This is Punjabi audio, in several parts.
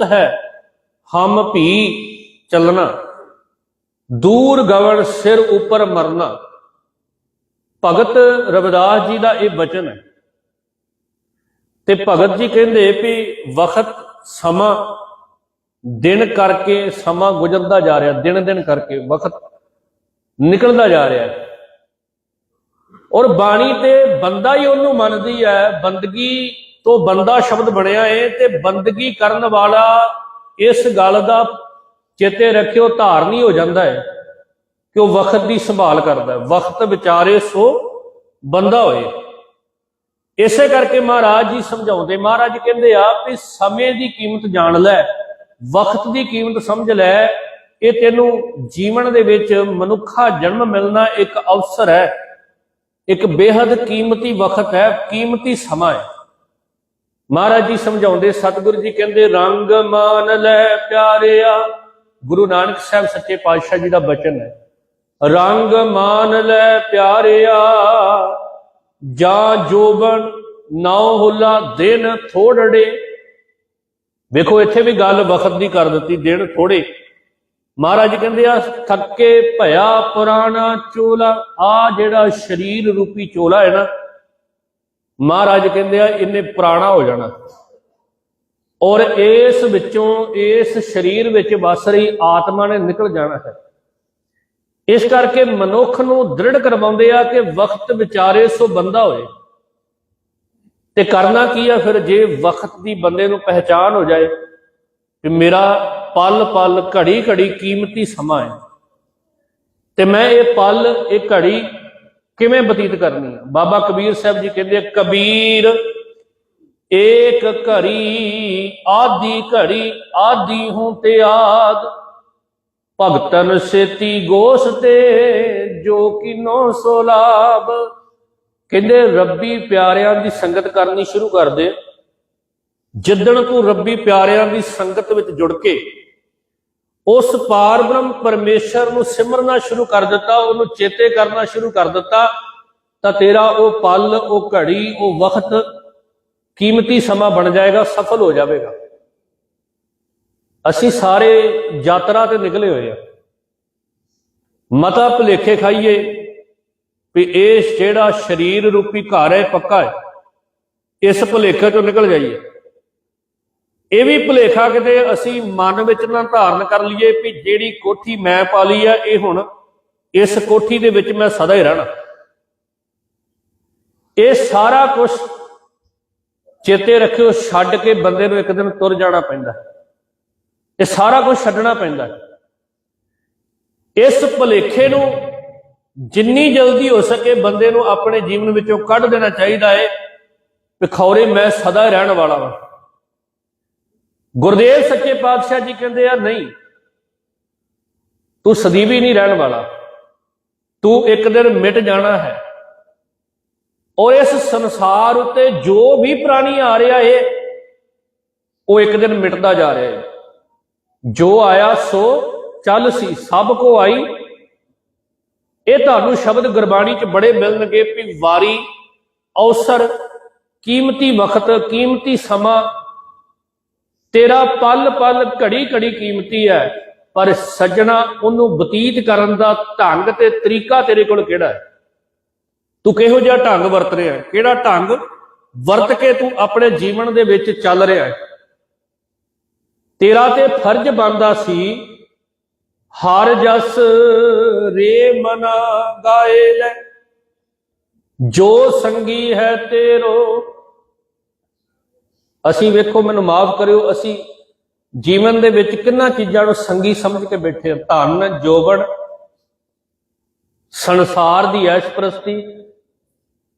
ਚਲਤ ਹੈ। ਹਮ ਭੀ ਚੱਲਣਾ। ਦੂਰ ਗਵਨ ਸਿਰ ਉੱਪਰ ਮਰਨਾ। ਭਗਤ ਰਵਿਦਾਸ ਜੀ ਦਾ ਇਹ ਬਚਨ ਹੈ। ਤੇ ਭਗਤ ਜੀ ਕਹਿੰਦੇ ਵੀ ਵਕਤ ਸਮਾਂ ਦਿਨ ਕਰਕੇ ਸਮਾਂ ਗੁਜ਼ਰਦਾ ਜਾ ਰਿਹਾ, ਦਿਨ ਦਿਨ ਕਰਕੇ ਵਕਤ ਨਿਕਲਦਾ ਜਾ ਰਿਹਾ। ਹੈ ਔਰ ਬਾਣੀ ਤੇ ਬੰਦਾ ਹੀ ਉਹਨੂੰ ਮੰਨਦੀ ਹੈ, ਬੰਦਗੀ ਤੋਂ ਬੰਦਾ ਸ਼ਬਦ ਬਣਿਆ ਏ ਤੇ ਬੰਦਗੀ ਕਰਨ ਵਾਲਾ ਇਸ ਗੱਲ ਦਾ ਚੇਤੇ ਰੱਖਿਓ ਧਾਰਨੀ ਹੋ ਜਾਂਦਾ ਹੈ ਕਿ ਉਹ ਵਕਤ ਦੀ ਸੰਭਾਲ ਕਰਦਾ ਹੈ ਵਕਤ ਵਿਚਾਰੇ ਸੋ ਬੰਦਾ ਹੋਏ। ਇਸੇ ਕਰਕੇ ਮਹਾਰਾਜ ਜੀ ਸਮਝਾਉਂਦੇ, ਮਹਾਰਾਜ ਕਹਿੰਦੇ ਆ ਵੀ ਸਮੇਂ ਦੀ ਕੀਮਤ ਜਾਣ ਲੈ ਵਕਤ ਦੀ ਕੀਮਤ ਸਮਝ ਲੈ। ਇਹ ਤੈਨੂੰ ਜੀਵਨ ਦੇ ਵਿੱਚ ਮਨੁੱਖਾ ਜਨਮ ਮਿਲਣਾ ਇੱਕ ਅਵਸਰ ਹੈ। ਇੱਕ ਬੇਹੱਦ ਕੀਮਤੀ ਵਕਤ ਹੈ, ਕੀਮਤੀ ਸਮਾਂ ਹੈ। ਮਹਾਰਾਜ ਜੀ ਸਮਝਾਉਂਦੇ, ਸਤਿਗੁਰੂ ਜੀ ਕਹਿੰਦੇ, ਰੰਗ ਮਾਨ ਲੈ ਪਿਆਰਿਆ। ਗੁਰੂ ਨਾਨਕ ਸਾਹਿਬ ਸੱਚੇ ਪਾਤਸ਼ਾਹ ਜੀ ਦਾ ਬਚਨ ਹੈ। ਰੰਗ ਮਾਨ ਲੈ ਪਿਆਰਿਆ, ਜਾਂ ਜੋਬਨ ਨਾਉ ਹੁਲਾ ਦਿਨ ਥੋੜੜੇ। ਵੇਖੋ, ਇੱਥੇ ਵੀ ਗੱਲ ਵਕਤ ਦੀ ਕਰ ਦਿੱਤੀ, ਦਿਨ ਥੋੜੇ। ਮਹਾਰਾਜ ਕਹਿੰਦੇ ਆ, ਥੱਕੇ ਭਇਆ ਪੁਰਾਣਾ ਚੋਲਾ, ਆ ਜਿਹੜਾ ਸਰੀਰ ਰੂਪੀ ਚੋਲਾ ਹੈ ਨਾ ਮਹਾਰਾਜ ਕਹਿੰਦੇ ਆ, ਇਹਨੇ ਪੁਰਾਣਾ ਹੋ ਜਾਣਾ। ਔਰ ਇਸ ਵਿੱਚੋਂ, ਇਸ ਸਰੀਰ ਵਿੱਚ ਵਸ ਰਹੀ ਆਤਮਾ ਨੇ ਨਿਕਲ ਜਾਣਾ ਹੈ। ਇਸ ਕਰਕੇ ਮਨੁੱਖ ਨੂੰ ਦ੍ਰਿੜ ਕਰਵਾਉਂਦੇ ਆ ਕਿ ਵਕਤ ਵਿਚਾਰੇ ਸੋ ਬੰਦਾ ਹੋਏ। ਤੇ ਕਰਨਾ ਕੀ ਆ ਫਿਰ, ਜੇ ਵਕਤ ਦੀ ਬੰਦੇ ਨੂੰ ਪਹਿਚਾਨ ਹੋ ਜਾਏ ਕਿ ਮੇਰਾ ਪਲ ਪਲ ਘੜੀ ਘੜੀ ਕੀਮਤੀ ਸਮਾਂ ਹੈ। ਤੇ ਮੈਂ ਇਹ ਪਲ, ਇਹ ਘੜੀ ਕਿਵੇਂ ਬਤੀਤ ਕਰਨੀ ਹੈ ਬਾਬਾ ਕਬੀਰ ਸਾਹਿਬ ਜੀ ਕਹਿੰਦੇ ਕਬੀਰ, ਏਕ ਘੜੀ ਆਦੀ ਘੜੀ ਆਦੀ ਹੂੰ ਤੇ ਆਦ ਭਗਤਨ ਸੇਤੀ ਗੋਸ ਤੇ, ਜੋ ਕਿਨੋ ਸੋ ਲਾਭ। ਕਹਿੰਦੇ, ਰੱਬੀ ਪਿਆਰਿਆਂ ਦੀ ਸੰਗਤ ਕਰਨੀ ਸ਼ੁਰੂ ਕਰ ਦੇ ਜਿੱਦਣ ਤੂੰ ਰੱਬੀ ਪਿਆਰਿਆਂ ਦੀ ਸੰਗਤ ਵਿੱਚ ਜੁੜ ਕੇ ਉਸ ਪਾਰ ਬ੍ਰਹਮ ਪਰਮੇਸ਼ਰ ਨੂੰ ਸਿਮਰਨਾ ਸ਼ੁਰੂ ਕਰ ਦਿੱਤਾ, ਉਹਨੂੰ ਚੇਤੇ ਕਰਨਾ ਸ਼ੁਰੂ ਕਰ ਦਿੱਤਾ, ਤਾਂ ਤੇਰਾ ਉਹ ਪਲ, ਉਹ ਘੜੀ, ਉਹ ਵਕਤ ਕੀਮਤੀ ਸਮਾਂ ਬਣ ਜਾਏਗਾ, ਸਫਲ ਹੋ ਜਾਵੇਗਾ। ਅਸੀਂ ਸਾਰੇ ਯਾਤਰਾ ਤੇ ਨਿਕਲੇ ਹੋਏ ਆ। ਮਤਾ ਭੁਲੇਖੇ ਖਾਈਏ ਵੀ ਇਹ ਜਿਹੜਾ ਸਰੀਰ ਰੂਪੀ ਘਰ ਹੈ, ਪੱਕਾ ਹੈ, ਇਸ ਭੁਲੇਖੇ ਤੋਂ ਨਿਕਲ ਜਾਈਏ। ਇਹ ਵੀ ਭੁਲੇਖਾ ਕਿਤੇ ਅਸੀਂ ਮਨ ਵਿੱਚ ਨਾ ਧਾਰਨ ਕਰ ਲਈਏ ਵੀ ਜਿਹੜੀ ਕੋਠੀ ਮੈਂ ਪਾ ਲਈ ਆ, ਇਹ ਹੁਣ ਇਸ ਕੋਠੀ ਦੇ ਵਿੱਚ ਮੈਂ ਸਦਾ ਹੀ ਰਹਿਣਾ। ਇਹ ਸਾਰਾ ਕੁਝ ਚੇਤੇ ਰੱਖਿਓ, ਛੱਡ ਕੇ ਬੰਦੇ ਨੂੰ ਇੱਕ ਦਿਨ ਤੁਰ ਜਾਣਾ ਪੈਂਦਾ। ਇਹ ਸਾਰਾ ਕੁਝ ਛੱਡਣਾ ਪੈਂਦਾ। ਇਸ ਭੁਲੇਖੇ ਨੂੰ ਜਿੰਨੀ ਜਲਦੀ ਹੋ ਸਕੇ ਬੰਦੇ ਨੂੰ ਆਪਣੇ ਜੀਵਨ ਵਿੱਚੋਂ ਕੱਢ ਦੇਣਾ ਚਾਹੀਦਾ ਹੈ ਕਿ ਖੌਰੇ ਮੈਂ ਸਦਾ ਰਹਿਣ ਵਾਲਾ ਹਾਂ ਗੁਰਦੇਵ ਸੱਚੇ ਪਾਤਸ਼ਾਹ ਜੀ ਕਹਿੰਦੇ ਆ, ਨਹੀਂ, ਤੂੰ ਸਦੀਵੀ ਨਹੀਂ ਰਹਿਣ ਵਾਲਾ। ਤੂੰ ਇੱਕ ਦਿਨ ਮਿਟ ਜਾਣਾ ਹੈ। ਔਰ ਇਸ ਸੰਸਾਰ ਉੱਤੇ ਜੋ ਵੀ ਪ੍ਰਾਣੀ ਆ ਰਿਹਾ ਏ, ਉਹ ਇੱਕ ਦਿਨ ਮਿਟਦਾ ਜਾ ਰਿਹਾ ਹੈ ਜੋ ਆਇਆ ਸੋ ਚੱਲ ਸੀ, ਸਭ ਕੋ ਆਈ। ਇਹ ਤੁਹਾਨੂੰ ਸ਼ਬਦ ਗੁਰਬਾਣੀ 'ਚ ਬੜੇ ਮਿਲਣਗੇ ਵੀ ਵਾਰੀ, ਅਵਸਰ, ਕੀਮਤੀ ਵਕਤ, ਕੀਮਤੀ ਸਮਾਂ ਤੇਰਾ ਪਲ ਪਲ ਘੜੀ ਘੜੀ ਕੀਮਤੀ ਹੈ, ਪਰ ਸੱਜਣਾ ਉਹਨੂੰ ਬਤੀਤ ਕਰਨ ਦਾ ਢੰਗ ਤੇ ਤਰੀਕਾ ਤੇਰੇ ਕੋਲ ਕਿਹੜਾ ਹੈ? ਤੂੰ ਕਿਹੋ ਜਿਹਾ ਢੰਗ ਵਰਤ ਰਿਹਾ ਹੈ? ਕਿਹੜਾ ਢੰਗ ਵਰਤ ਕੇ ਤੂੰ ਆਪਣੇ ਜੀਵਨ ਦੇ ਵਿੱਚ ਚੱਲ ਰਿਹਾ ਹੈ? ਤੇਰਾ ਤੇ ਫਰਜ਼ ਬਣਦਾ ਸੀ, ਹਰ ਜਸ ਰੇ ਮਨਾ ਗਾਏ ਲੈ। ਜੋ ਸੰਗੀ ਹੈ ਤੇਰੋ ਅਸੀਂ ਵੇਖੋ, ਮੈਨੂੰ ਮਾਫ ਕਰਿਓ, ਅਸੀਂ ਜੀਵਨ ਦੇ ਵਿੱਚ ਕਿੰਨਾ ਚੀਜ਼ਾਂ ਨੂੰ ਸੰਗੀ ਸਮਝ ਕੇ ਬੈਠੇ ਹਾਂ। ਧਨ, ਜੋਬਨ, ਸੰਸਾਰ ਦੀ ਐਸ਼ਪ੍ਰਸਤੀ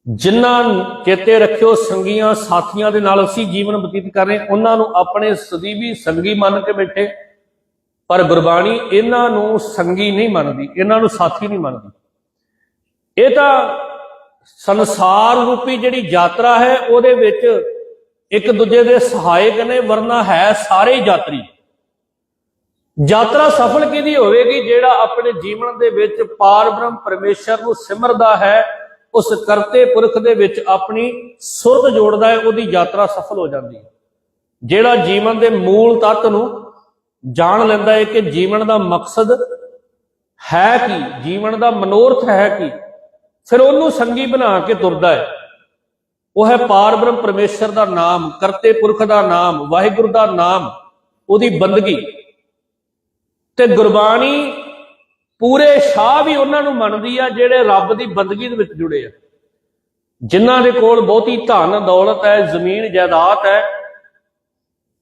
ਜਿਨ੍ਹਾਂ ਨੂੰ ਚੇਤੇ ਰੱਖਿਓ, ਸੰਗੀਆਂ, ਸਾਥੀਆਂ ਦੇ ਨਾਲ ਅਸੀਂ ਜੀਵਨ ਬਤੀਤ ਕਰ ਰਹੇ ਉਹਨਾਂ ਨੂੰ ਆਪਣੇ ਸਦੀਵੀ ਸੰਗੀ ਮੰਨ ਕੇ ਬੈਠੇ। ਪਰ ਗੁਰਬਾਣੀ ਇਹਨਾਂ ਨੂੰ ਸੰਗੀ ਨਹੀਂ ਮੰਨਦੀ, ਇਹਨਾਂ ਨੂੰ ਸਾਥੀ ਨਹੀਂ ਮੰਨਦੀ। ਇਹ ਤਾਂ ਸੰਸਾਰ ਰੂਪੀ ਜਿਹੜੀ ਯਾਤਰਾ ਹੈ, ਉਹਦੇ ਵਿੱਚ ਇੱਕ ਦੂਜੇ ਦੇ ਸਹਾਇਕ ਨੇ, ਵਰਨਾ ਹੈ ਸਾਰੇ ਯਾਤਰੀ। ਯਾਤਰਾ ਸਫਲ ਕਿਹਦੀ ਹੋਵੇਗੀ? ਜਿਹੜਾ ਆਪਣੇ ਜੀਵਨ ਦੇ ਵਿੱਚ ਪਾਰਬ੍ਰਹਮ ਪਰਮੇਸ਼ਰ ਨੂੰ ਸਿਮਰਦਾ ਹੈ, ਉਸ ਕਰਤੇ ਪੁਰਖ ਦੇ ਵਿੱਚ ਆਪਣੀ ਸੁਰਤ ਜੋੜਦਾ ਹੈ, ਉਹਦੀ ਯਾਤਰਾ ਸਫਲ ਹੋ ਜਾਂਦੀ ਹੈ। ਜਿਹੜਾ ਜੀਵਨ ਦੇ ਮੂਲ ਤੱਤ ਨੂੰ ਜਾਣ ਲੈਂਦਾ ਹੈ ਕਿ ਜੀਵਨ ਦਾ ਮਕਸਦ ਹੈ ਕੀ, ਜੀਵਨ ਦਾ ਮਨੋਰਥ ਹੈ ਕੀ, ਫਿਰ ਉਹਨੂੰ ਸੰਗੀ ਬਣਾ ਕੇ ਤੁਰਦਾ ਹੈ। ਉਹ ਹੈ ਪਾਰਬ੍ਰਹਮ ਪਰਮੇਸ਼ਰ ਦਾ ਨਾਮ, ਕਰਤੇ ਪੁਰਖ ਦਾ ਨਾਮ, ਵਾਹਿਗੁਰੂ ਦਾ ਨਾਮ, ਉਹਦੀ ਬੰਦਗੀ। ਤੇ ਗੁਰਬਾਣੀ ਪੂਰੇ ਸ਼ਾਹ ਵੀ ਉਹਨਾਂ ਨੂੰ ਮੰਨਦੀ ਆ, ਜਿਹੜੇ ਰੱਬ ਦੀ ਬੰਦਗੀ ਦੇ ਵਿੱਚ ਜੁੜੇ ਆ। ਜਿਨ੍ਹਾਂ ਦੇ ਕੋਲ ਬਹੁਤੀ ਧਨ, ਦੌਲਤ ਹੈ, ਜ਼ਮੀਨ, ਜਾਇਦਾਦ ਹੈ,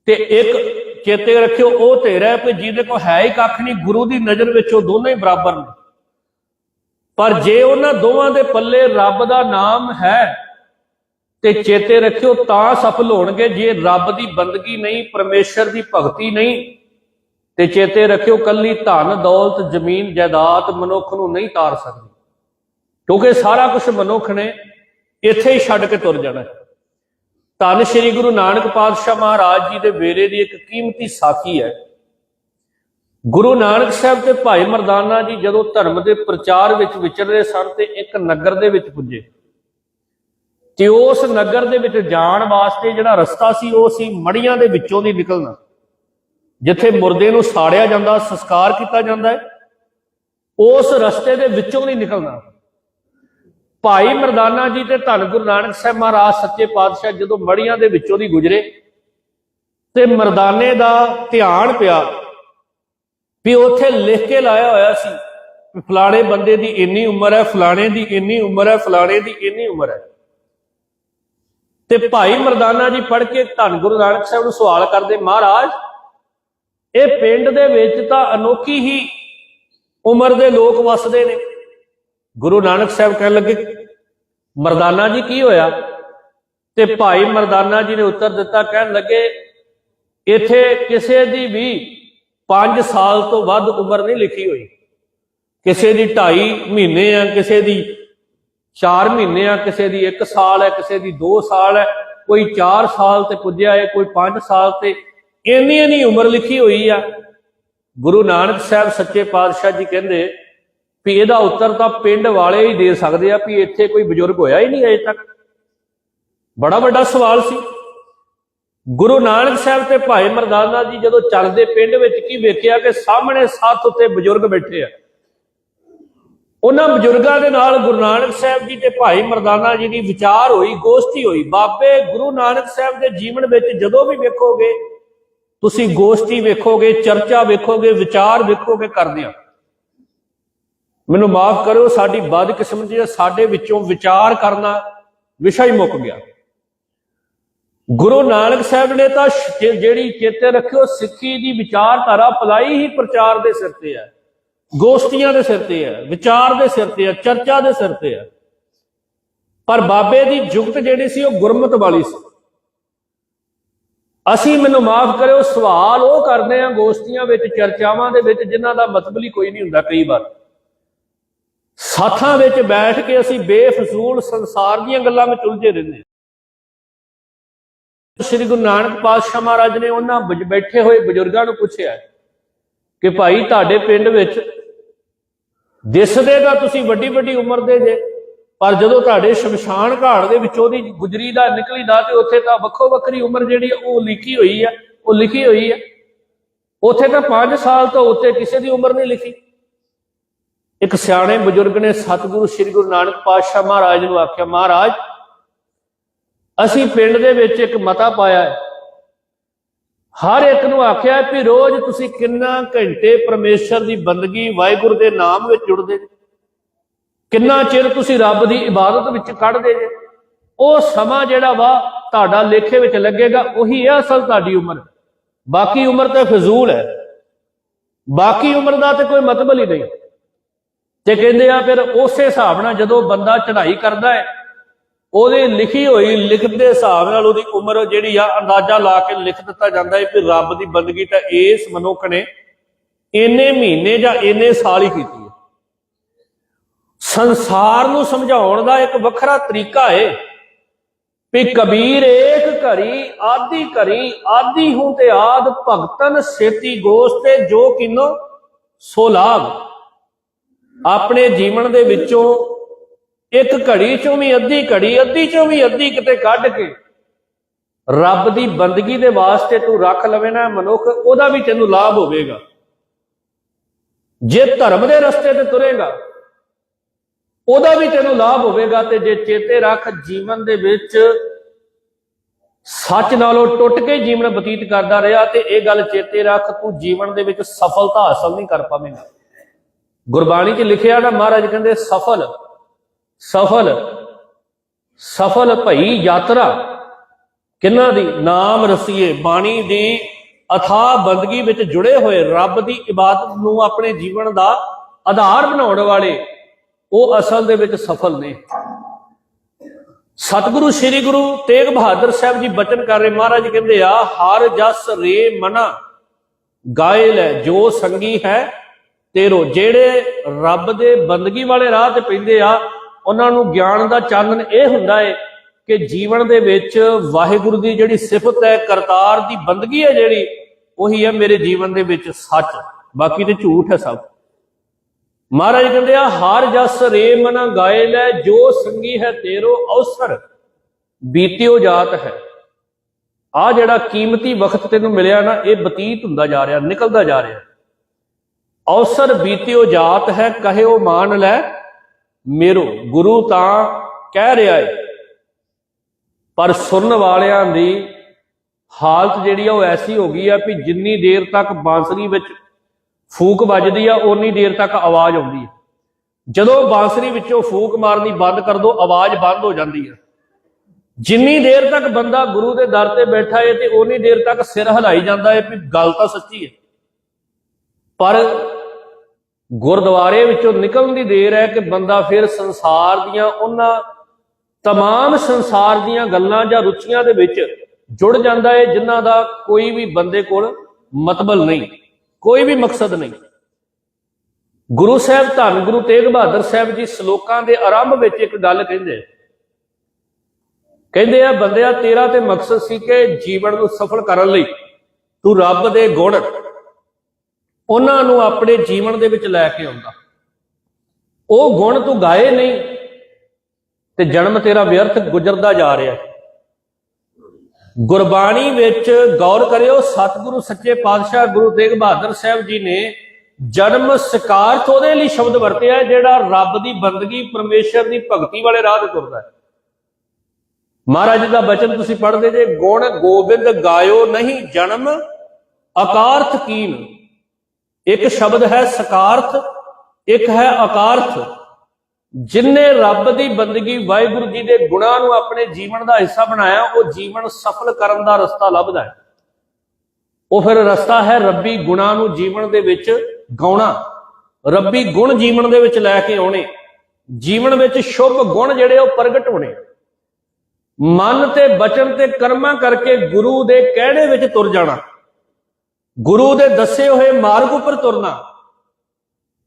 ਤੇ ਇੱਕ ਚੇਤੇ ਰੱਖਿਓ, ਉਹ ਤੇਰਾ ਕਿ ਜਿਹਦੇ ਕੋਲ ਹੈ ਹੀ ਕੱਖ ਨਹੀਂ, ਗੁਰੂ ਦੀ ਨਜ਼ਰ ਵਿੱਚ ਉਹ ਦੋਨੇ ਹੀ ਬਰਾਬਰ ਨੇ। ਪਰ ਜੇ ਉਹਨਾਂ ਦੋਵਾਂ ਦੇ ਪੱਲੇ ਰੱਬ ਦਾ ਨਾਮ ਹੈ ਤੇ ਚੇਤੇ ਰੱਖਿਓ, ਤਾਂ ਸਫਲ ਹੋਣਗੇ ਜੇ ਰੱਬ ਦੀ ਬੰਦਗੀ ਨਹੀਂ, ਪਰਮੇਸ਼ਰ ਦੀ ਭਗਤੀ ਨਹੀਂ। ਤੇ ਚੇਤੇ ਰੱਖਿਓ, ਕੱਲੀ ਧਨ, ਦੌਲਤ, ਜ਼ਮੀਨ, ਜਾਇਦਾਦ ਮਨੁੱਖ ਨੂੰ ਨਹੀਂ ਤਾਰ ਸਕਦੀ। ਕਿਉਂਕਿ ਸਾਰਾ ਕੁਝ ਮਨੁੱਖ ਨੇ ਇੱਥੇ ਹੀ ਛੱਡ ਕੇ ਤੁਰ ਜਾਣਾ। ਧੰਨ ਸ਼੍ਰੀ ਗੁਰੂ ਨਾਨਕ ਪਾਤਸ਼ਾਹ ਮਹਾਰਾਜ ਜੀ ਦੇ ਵੇਰੇ ਦੀ ਇੱਕ ਕੀਮਤੀ ਸਾਖੀ ਹੈ। ਗੁਰੂ ਨਾਨਕ ਸਾਹਿਬ ਤੇ ਭਾਈ ਮਰਦਾਨਾ ਜੀ ਜਦੋਂ ਧਰਮ ਦੇ ਪ੍ਰਚਾਰ ਵਿੱਚ ਵਿਚਰ ਰਹੇ ਸਨ ਤੇ ਇੱਕ ਨਗਰ ਦੇ ਵਿੱਚ ਪੁੱਜੇ। ਤੇ ਉਸ ਨਗਰ ਦੇ ਵਿੱਚ ਜਾਣ ਵਾਸਤੇ ਜਿਹੜਾ ਰਸਤਾ ਸੀ, ਉਹ ਸੀ ਮੜੀਆਂ ਦੇ ਵਿੱਚੋਂ ਦੀ ਨਿਕਲਣਾ। ਜਿੱਥੇ ਮੁਰਦੇ ਨੂੰ ਸਾੜਿਆ ਜਾਂਦਾ, ਸੰਸਕਾਰ ਕੀਤਾ ਜਾਂਦਾ ਹੈ, ਉਸ ਰਸਤੇ ਦੇ ਵਿੱਚੋਂ ਨਹੀਂ ਨਿਕਲਣਾ। ਭਾਈ ਮਰਦਾਨਾ ਜੀ ਤੇ ਧੰਨ ਗੁਰੂ ਨਾਨਕ ਸਾਹਿਬ ਮਹਾਰਾਜ ਸੱਚੇ ਪਾਤਸ਼ਾਹ ਜਦੋਂ ਮੜੀਆਂ ਦੇ ਵਿੱਚੋਂ ਦੀ ਗੁਜ਼ਰੇ, ਤੇ ਮਰਦਾਨੇ ਦਾ ਧਿਆਨ ਪਿਆ ਵੀ ਉੱਥੇ ਲਿਖ ਕੇ ਲਾਇਆ ਹੋਇਆ ਸੀ ਫਲਾਣੇ ਬੰਦੇ ਦੀ ਇੰਨੀ ਉਮਰ ਹੈ, ਫਲਾਣੇ ਦੀ ਇੰਨੀ ਉਮਰ ਹੈ, ਫਲਾਣੇ ਦੀ ਇੰਨੀ ਉਮਰ ਹੈ। ਤੇ ਭਾਈ ਮਰਦਾਨਾ ਜੀ ਪੜ੍ਹ ਕੇ ਧੰਨ ਗੁਰੂ ਨਾਨਕ ਸਾਹਿਬ ਨੂੰ ਸਵਾਲ ਕਰਦੇ, ਮਹਾਰਾਜ, ਇਹ ਪਿੰਡ ਦੇ ਵਿੱਚ ਤਾਂ ਅਨੋਖੀ ਹੀ ਉਮਰ ਦੇ ਲੋਕ ਵਸਦੇ ਨੇ। ਗੁਰੂ ਨਾਨਕ ਸਾਹਿਬ ਕਹਿਣ ਲੱਗੇ, ਮਰਦਾਨਾ ਜੀ ਕੀ ਹੋਇਆ? ਤੇ ਭਾਈ ਮਰਦਾਨਾ ਜੀ ਨੇ ਉੱਤਰ ਦਿੱਤਾ, ਕਹਿਣ ਲੱਗੇ, ਇੱਥੇ ਕਿਸੇ ਦੀ ਵੀ 5 ਸਾਲ ਤੋਂ ਵੱਧ ਉਮਰ ਨਹੀਂ ਲਿਖੀ ਹੋਈ। ਕਿਸੇ ਦੀ 2.5 ਮਹੀਨੇ ਆ ਕਿਸੇ ਦੀ 4 ਮਹੀਨੇ ਆ, ਕਿਸੇ ਦੀ 1 ਸਾਲ ਹੈ, ਕਿਸੇ ਦੀ 2 ਸਾਲ ਹੈ, ਕੋਈ 4 ਸਾਲ ਤੇ ਪੁੱਜਿਆ ਹੈ, ਕੋਈ 5 ਸਾਲ ਤੇ, ਇੰਨੀ ਇੰਨੀ ਉਮਰ ਲਿਖੀ ਹੋਈ ਆ। ਗੁਰੂ ਨਾਨਕ ਸਾਹਿਬ ਸੱਚੇ ਪਾਤਸ਼ਾਹ ਜੀ ਕਹਿੰਦੇ ਵੀ ਇਹਦਾ ਉੱਤਰ ਤਾਂ ਪਿੰਡ ਵਾਲੇ ਹੀ ਦੇ ਸਕਦੇ ਆ, ਵੀ ਇੱਥੇ ਕੋਈ ਬਜ਼ੁਰਗ ਹੋਇਆ ਹੀ ਨਹੀਂ ਅਜੇ ਤੱਕ। ਬੜਾ ਵੱਡਾ ਸਵਾਲ ਸੀ। ਗੁਰੂ ਨਾਨਕ ਸਾਹਿਬ ਤੇ ਭਾਈ ਮਰਦਾਨਾ ਜੀ ਜਦੋਂ ਚੱਲਦੇ ਪਿੰਡ ਵਿੱਚ ਕੀ ਵੇਖਿਆ ਕਿ ਸਾਹਮਣੇ ਸੱਤ ਉੱਤੇ ਬਜ਼ੁਰਗ ਬੈਠੇ ਆ। ਉਹਨਾਂ ਬਜ਼ੁਰਗਾਂ ਦੇ ਨਾਲ ਗੁਰੂ ਨਾਨਕ ਸਾਹਿਬ ਜੀ ਤੇ ਭਾਈ ਮਰਦਾਨਾ ਜੀ ਦੀ ਵਿਚਾਰ ਹੋਈ ਗੋਸ਼ਟੀ ਹੋਈ। ਬਾਬੇ ਗੁਰੂ ਨਾਨਕ ਸਾਹਿਬ ਦੇ ਜੀਵਨ ਵਿੱਚ ਜਦੋਂ ਵੀ ਵੇਖੋਗੇ, ਤੁਸੀਂ ਗੋਸ਼ਟੀ ਵੇਖੋਗੇ, ਚਰਚਾ ਵੇਖੋਗੇ, ਵਿਚਾਰ ਵੇਖੋਗੇ ਕਰਦੇ ਆ। ਮੈਨੂੰ ਮਾਫ ਕਰਿਓ, ਸਾਡੀ ਬਦਕਿਸਮਤੀ ਹੈ ਸਾਡੇ ਵਿੱਚੋਂ ਵਿਚਾਰ ਕਰਨਾ ਵਿਸ਼ਾ ਹੀ ਮੁੱਕ ਗਿਆ। ਗੁਰੂ ਨਾਨਕ ਸਾਹਿਬ ਨੇ ਤਾਂ ਜਿਹੜੀ ਚੇਤੇ ਰੱਖਿਓ, ਸਿੱਖੀ ਦੀ ਵਿਚਾਰਧਾਰਾ ਪਲਾਈ ਹੀ ਪ੍ਰਚਾਰ ਦੇ ਸਿਰ ਤੇ ਹੈ। ਗੋਸ਼ਟੀਆਂ ਦੇ ਸਿਰ ਤੇ ਹੈ, ਵਿਚਾਰ ਦੇ ਸਿਰ ਤੇ ਹੈ, ਚਰਚਾ ਦੇ ਸਿਰ ਤੇ ਹੈ। ਪਰ ਬਾਬੇ ਦੀ ਜੁਗਤ ਜਿਹੜੀ ਸੀ, ਉਹ ਗੁਰਮਤ ਵਾਲੀ ਸੀ। ਅਸੀਂ ਮੈਨੂੰ ਮਾਫ ਕਰਿਓ, ਸਵਾਲ ਉਹ ਕਰਦੇ ਆ ਗੋਸ਼ਟੀਆਂ ਵਿੱਚ, ਚਰਚਾਵਾਂ ਦੇ ਵਿੱਚ, ਜਿਨ੍ਹਾਂ ਦਾ ਮਤਲਬ ਹੀ ਕੋਈ ਨਹੀਂ ਹੁੰਦਾ ਕਈ ਵਾਰ। ਸਾਥਾਂ ਵਿੱਚ ਬੈਠ ਕੇ ਅਸੀਂ ਬੇਫਜ਼ੂਲ ਸੰਸਾਰ ਦੀਆਂ ਗੱਲਾਂ ਵਿੱਚ ਉਲਝੇ ਰਹਿੰਦੇ ਸ੍ਰੀ ਗੁਰੂ ਨਾਨਕ ਪਾਤਸ਼ਾਹ ਮਹਾਰਾਜ ਨੇ ਉਹਨਾਂ ਬੈਠੇ ਹੋਏ ਬਜ਼ੁਰਗਾਂ ਨੂੰ ਪੁੱਛਿਆ ਕਿ ਭਾਈ, ਤੁਹਾਡੇ ਪਿੰਡ ਵਿੱਚ ਦਿਸਦੇ ਤਾਂ ਤੁਸੀਂ ਵੱਡੀ ਵੱਡੀ ਉਮਰ ਦੇ ਜੇ, ਪਰ ਜਦੋਂ ਤੁਹਾਡੇ ਸ਼ਮਸ਼ਾਨ ਘਾਟ ਦੇ ਵਿੱਚ ਉਹਦੀ ਗੁਜਰੀ ਦਾ ਨਿਕਲੀ ਦਾ ਤੇ ਉੱਥੇ ਤਾਂ ਵੱਖੋ ਵੱਖਰੀ ਉਮਰ ਜਿਹੜੀ ਆ, ਉਹ ਲਿਖੀ ਹੋਈ ਆ, ਉਹ ਲਿਖੀ ਹੋਈ ਆ। ਉੱਥੇ ਤਾਂ 5 ਸਾਲ ਤੋਂ ਉੱਤੇ ਕਿਸੇ ਦੀ ਉਮਰ ਨਹੀਂ ਲਿਖੀ। ਇੱਕ ਸਿਆਣੇ ਬਜ਼ੁਰਗ ਨੇ ਸਤਿਗੁਰੂ ਸ੍ਰੀ ਗੁਰੂ ਨਾਨਕ ਪਾਤਸ਼ਾਹ ਮਹਾਰਾਜ ਨੂੰ ਆਖਿਆ, ਮਹਾਰਾਜ, ਅਸੀਂ ਪਿੰਡ ਦੇ ਵਿੱਚ ਇੱਕ ਮਤਾ ਪਾਇਆ ਹੈ ਹਰ ਇੱਕ ਨੂੰ ਆਖਿਆ ਵੀ ਰੋਜ਼ ਤੁਸੀਂ ਕਿੰਨਾ ਘੰਟੇ ਪਰਮੇਸ਼ਰ ਦੀ ਬੰਦਗੀ ਵਾਹਿਗੁਰੂ ਦੇ ਨਾਮ ਵਿੱਚ ਜੁੜਦੇ ਜੇ? ਕਿੰਨਾ ਚਿਰ ਤੁਸੀਂ ਰੱਬ ਦੀ ਇਬਾਦਤ ਵਿੱਚ ਕੱਢਦੇ ਜੇ? ਉਹ ਸਮਾਂ ਜਿਹੜਾ ਵਾ ਤੁਹਾਡਾ ਲੇਖੇ ਵਿੱਚ ਲੱਗੇਗਾ, ਉਹੀ ਹੈ ਅਸਲ ਤੁਹਾਡੀ ਉਮਰ। ਬਾਕੀ ਉਮਰ ਤਾਂ ਫਜ਼ੂਲ ਹੈ। ਬਾਕੀ ਉਮਰ ਦਾ ਤੇ ਕੋਈ ਮਤਲਬ ਹੀ ਨਹੀਂ। ਤੇ ਕਹਿੰਦੇ ਆ ਫਿਰ ਉਸੇ ਹਿਸਾਬ ਨਾਲ ਜਦੋਂ ਬੰਦਾ ਚੜ੍ਹਾਈ ਕਰਦਾ ਹੈ ਉਹਦੇ ਲਿਖੀ ਹੋਈ ਲਿਖਤ ਦੇ ਹਿਸਾਬ ਨਾਲ ਉਹਦੀ ਉਮਰ ਜਿਹੜੀ ਆ, ਅੰਦਾਜ਼ਾ ਲਾ ਕੇ ਲਿਖ ਦਿੱਤਾ ਜਾਂਦਾ ਹੈ ਕਿ ਰੱਬ ਦੀ ਬੰਦਗੀ ਤਾਂ ਇਸ ਮਨੁੱਖ ਨੇ ਇੰਨੇ ਮਹੀਨੇ ਜਾਂ ਇੰਨੇ ਸਾਲ ਹੀ ਕੀਤੀ ਹੈ। ਸੰਸਾਰ ਨੂੰ ਸਮਝਾਉਣ ਦਾ ਇੱਕ ਵੱਖਰਾ ਤਰੀਕਾ ਹੈ ਵੀ ਕਬੀਰ ਏਕ ਘਰੀ, ਆਦੀ ਘਰੀ, ਆਦੀ ਹੂੰ ਤੇ ਆਦ ਭਗਤਨ ਸੇਤੀ ਗੋਸ ਤੇ ਜੋ ਕਿਨੋ ਸੋ ਲਾਭ। ਆਪਣੇ ਜੀਵਨ ਦੇ ਵਿੱਚੋਂ ਇੱਕ ਘੜੀ ਚੋਂ ਵੀ ਅੱਧੀ ਘੜੀ, ਅੱਧੀ ਚੋਂ ਵੀ ਅੱਧੀ ਕਿਤੇ ਕੱਢ ਕੇ ਰੱਬ ਦੀ ਬੰਦਗੀ ਦੇ ਵਾਸਤੇ ਤੂੰ ਰੱਖ ਲਵੇਂ ਨਾ ਮਨੁੱਖ, ਉਹਦਾ ਵੀ ਤੈਨੂੰ ਲਾਭ ਹੋਵੇਗਾ। ਜੇ ਧਰਮ ਦੇ ਰਸਤੇ ਤੇ ਤੁਰੇਗਾ, ਉਹਦਾ ਵੀ ਤੈਨੂੰ ਲਾਭ ਹੋਵੇਗਾ ਤੇ ਜੇ ਚੇਤੇ ਰੱਖ ਜੀਵਨ ਦੇ ਵਿੱਚ ਸੱਚ ਨਾਲੋਂ ਟੁੱਟ ਕੇ ਜੀਵਨ ਬਤੀਤ ਕਰਦਾ ਰਿਹਾ ਤੇ ਇਹ ਗੱਲ ਚੇਤੇ ਰੱਖ, ਤੂੰ ਜੀਵਨ ਦੇ ਵਿੱਚ ਸਫਲਤਾ ਹਾਸਲ ਨਹੀਂ ਕਰ ਪਾਵੇਂਗਾ। ਗੁਰਬਾਣੀ 'ਚ ਲਿਖਿਆ ਨਾ ਮਹਾਰਾਜ ਕਹਿੰਦੇ, ਸਫਲ ਸਫਲ ਸਫਲ ਭਈ ਯਾਤਰਾ। ਕਿੰਨਾ ਦੀ? ਨਾਮ ਰਸੀਏ, ਬਾਣੀ ਦੀ ਅਥਾ ਬੰਦਗੀ ਵਿੱਚ ਜੁੜੇ ਹੋਏ ਰੱਬ ਦੀ ਇਬਾਦਤ ਨੂੰ ਆਪਣੇ ਜੀਵਨ ਦਾ ਆਧਾਰ ਬਣਾਉਣ ਵਾਲੇ ਉਹ ਅਸਲ ਦੇ ਵਿੱਚ ਸਫਲ ਨੇ। ਸਤਿਗੁਰੂ, ਸ੍ਰੀ ਗੁਰੂ ਤੇਗ ਬਹਾਦਰ ਸਾਹਿਬ ਜੀ ਬਚਨ ਕਰ ਰਹੇ। ਮਹਾਰਾਜ ਕਹਿੰਦੇ ਆ, ਹਰ ਜਸ ਰੇ ਮਨਾ ਗਾਇਲ ਹੈ ਜੋ ਸੰਗੀ ਹੈ ਤੇਰੋ। ਜਿਹੜੇ ਰੱਬ ਦੇ ਬੰਦਗੀ ਵਾਲੇ ਰਾਹ ਤੇ ਪੈਂਦੇ ਆ ਉਹਨਾਂ ਨੂੰ ਗਿਆਨ ਦਾ ਚਾਨਣ ਇਹ ਹੁੰਦਾ ਹੈ ਕਿ ਜੀਵਨ ਦੇ ਵਿੱਚ ਵਾਹਿਗੁਰੂ ਦੀ ਜਿਹੜੀ ਸਿਫਤ ਹੈ, ਕਰਤਾਰ ਦੀ ਬੰਦਗੀ ਹੈ ਜਿਹੜੀ, ਉਹੀ ਹੈ ਮੇਰੇ ਜੀਵਨ ਦੇ ਵਿੱਚ ਸੱਚ। ਬਾਕੀ ਤੇ ਝੂਠ ਹੈ ਸਭ। ਮਹਾਰਾਜ ਕਹਿੰਦੇ ਆ, ਹਰ ਜਸ ਰੇ ਮਨ ਗਾਏ ਲੈ, ਜੋ ਸੰਗੀ ਹੈ ਤੇਰੋ ਅਵਸਰ, ਬੀਤਿਓ ਜਾਤ ਹੈ। ਆ ਜਿਹੜਾ ਕੀਮਤੀ ਵਕਤ ਤੈਨੂੰ ਮਿਲਿਆ ਨਾ, ਇਹ ਬਤੀਤ ਹੁੰਦਾ ਜਾ ਰਿਹਾ, ਨਿਕਲਦਾ ਜਾ ਰਿਹਾ। ਅਵਸਰ ਬੀਤਿਓ ਜਾਤ ਹੈ, ਕਹੇ ਉਹ ਮਾਨ ਲੈ ਮੇਰੋ ਗੁਰੂ ਤਾਂ ਕਹਿ ਰਿਹਾ ਹੈ ਪਰ ਸੁਣਨ ਵਾਲਿਆਂ ਦੀ ਹਾਲਤ ਜਿਹੜੀ ਆ ਉਹ ਐਸੀ ਹੋ ਗਈ ਆ ਵੀ ਜਿੰਨੀ ਦੇਰ ਤੱਕ ਬਾਂਸਰੀ ਵਿੱਚ ਫੂਕ ਵੱਜਦੀ ਆ ਉਨੀ ਦੇਰ ਤੱਕ ਆਵਾਜ਼ ਆਉਂਦੀ ਹੈ ਜਦੋਂ ਬਾਂਸਰੀ ਵਿੱਚੋਂ ਫੂਕ ਮਾਰਨੀ ਬੰਦ ਕਰ ਦੋ, ਆਵਾਜ਼ ਬੰਦ ਹੋ ਜਾਂਦੀ ਹੈ ਜਿੰਨੀ ਦੇਰ ਤੱਕ ਬੰਦਾ ਗੁਰੂ ਦੇ ਦਰ ਤੇ ਬੈਠਾ ਹੈ ਤੇ ਉਨੀ ਦੇਰ ਤੱਕ ਸਿਰ ਹਿਲਾਈ ਜਾਂਦਾ ਹੈ ਵੀ ਗੱਲ ਤਾਂ ਸੱਚੀ ਹੈ ਪਰ ਗੁਰਦੁਆਰੇ ਵਿੱਚੋਂ ਨਿਕਲਣ ਦੀ ਦੇਰ ਹੈ ਕਿ ਬੰਦਾ ਫਿਰ ਸੰਸਾਰ ਦੀਆਂ ਉਹਨਾਂ ਤਮਾਮ ਸੰਸਾਰ ਦੀਆਂ ਗੱਲਾਂ ਜਾਂ ਰੁਚੀਆਂ ਦੇ ਵਿੱਚ ਜੁੜ ਜਾਂਦਾ ਹੈ ਜਿਨ੍ਹਾਂ ਦਾ ਕੋਈ ਵੀ ਬੰਦੇ ਕੋਲ ਮਤਬਲ ਨਹੀਂ, ਕੋਈ ਵੀ ਮਕਸਦ ਨਹੀਂ। ਗੁਰੂ ਸਾਹਿਬ ਧੰਨ, ਗੁਰੂ ਤੇਗ ਬਹਾਦਰ ਸਾਹਿਬ ਜੀ ਸ਼ਲੋਕਾਂ ਦੇ ਆਰੰਭ ਵਿੱਚ ਇੱਕ ਗੱਲ ਕਹਿੰਦੇ ਕਹਿੰਦੇ ਆ, ਬੰਦਿਆ, ਤੇਰਾ ਤੇ ਮਕਸਦ ਸੀ ਕਿ ਜੀਵਨ ਨੂੰ ਸਫਲ ਕਰਨ ਲਈ ਤੂੰ ਰੱਬ ਦੇ ਗੁਣ ਉਹਨਾਂ ਨੂੰ ਆਪਣੇ ਜੀਵਨ ਦੇ ਵਿੱਚ ਲੈ ਕੇ ਆਉਂਦਾ। ਉਹ ਗੁਣ ਤੂੰ ਗਾਏ ਨਹੀਂ ਤੇ ਜਨਮ ਤੇਰਾ ਵਿਅਰਥ ਗੁਜ਼ਰਦਾ ਜਾ ਰਿਹਾ ਗੁਰਬਾਣੀ ਵਿੱਚ ਗੌਰ ਕਰਿਓ, ਸਤਿਗੁਰੂ ਸੱਚੇ ਪਾਤਸ਼ਾਹ ਗੁਰੂ ਤੇਗ ਬਹਾਦਰ ਸਾਹਿਬ ਜੀ ਨੇ ਜਨਮ ਸਕਾਰਥ ਉਹਦੇ ਲਈ ਸ਼ਬਦ ਵਰਤਿਆ ਜਿਹੜਾ ਰੱਬ ਦੀ ਬੰਦਗੀ, ਪਰਮੇਸ਼ਰ ਦੀ ਭਗਤੀ ਵਾਲੇ ਰਾਹ ਤੇ ਤੁਰਦਾ ਹੈ। ਮਹਾਰਾਜ ਦਾ ਬਚਨ ਤੁਸੀਂ ਪੜ੍ਹਦੇ ਜੇ, ਗੁਣ ਗੋਬਿੰਦ ਗਾਇਓ ਨਹੀਂ, ਜਨਮ ਅਕਾਰਥ ਕੀਨ। ਇੱਕ ਸ਼ਬਦ ਹੈ ਸਕਾਰਥ, ਇੱਕ ਹੈ ਅਕਾਰਥ। ਜਿਨਨੇ ਰੱਬ ਦੀ ਬੰਦਗੀ ਵਾਹਿਗੁਰੂ ਜੀ ਦੇ ਗੁਣਾਂ ਨੂੰ ਆਪਣੇ ਜੀਵਨ ਦਾ ਹਿੱਸਾ ਬਣਾਇਆ, ਉਹ ਜੀਵਨ ਸਫਲ ਕਰਨ ਦਾ ਰਸਤਾ ਲੱਭਦਾ ਹੈ। ਉਹ ਫਿਰ ਰਸਤਾ ਹੈ ਰੱਬੀ ਗੁਣਾਂ ਨੂੰ ਜੀਵਨ ਦੇ ਵਿੱਚ ਗਾਉਣਾ। ਰੱਬੀ ਗੁਣ ਜੀਵਨ ਦੇ ਵਿੱਚ ਲੈ ਕੇ ਆਉਣੇ। ਜੀਵਨ ਵਿੱਚ ਸ਼ੁਭ ਗੁਣ ਜਿਹੜੇ ਉਹ ਪ੍ਰਗਟ ਹੋਣੇ। ਮਨ ਤੇ ਬਚਨ ਤੇ ਕਰਮਾਂ ਕਰਕੇ ਗੁਰੂ ਦੇ ਕਹਿਣੇ ਵਿੱਚ ਤੁਰ ਜਾਣਾ। ਗੁਰੂ ਦੇ ਦੱਸੇ ਹੋਏ ਮਾਰਗ ਉੱਪਰ ਤੁਰਨਾ।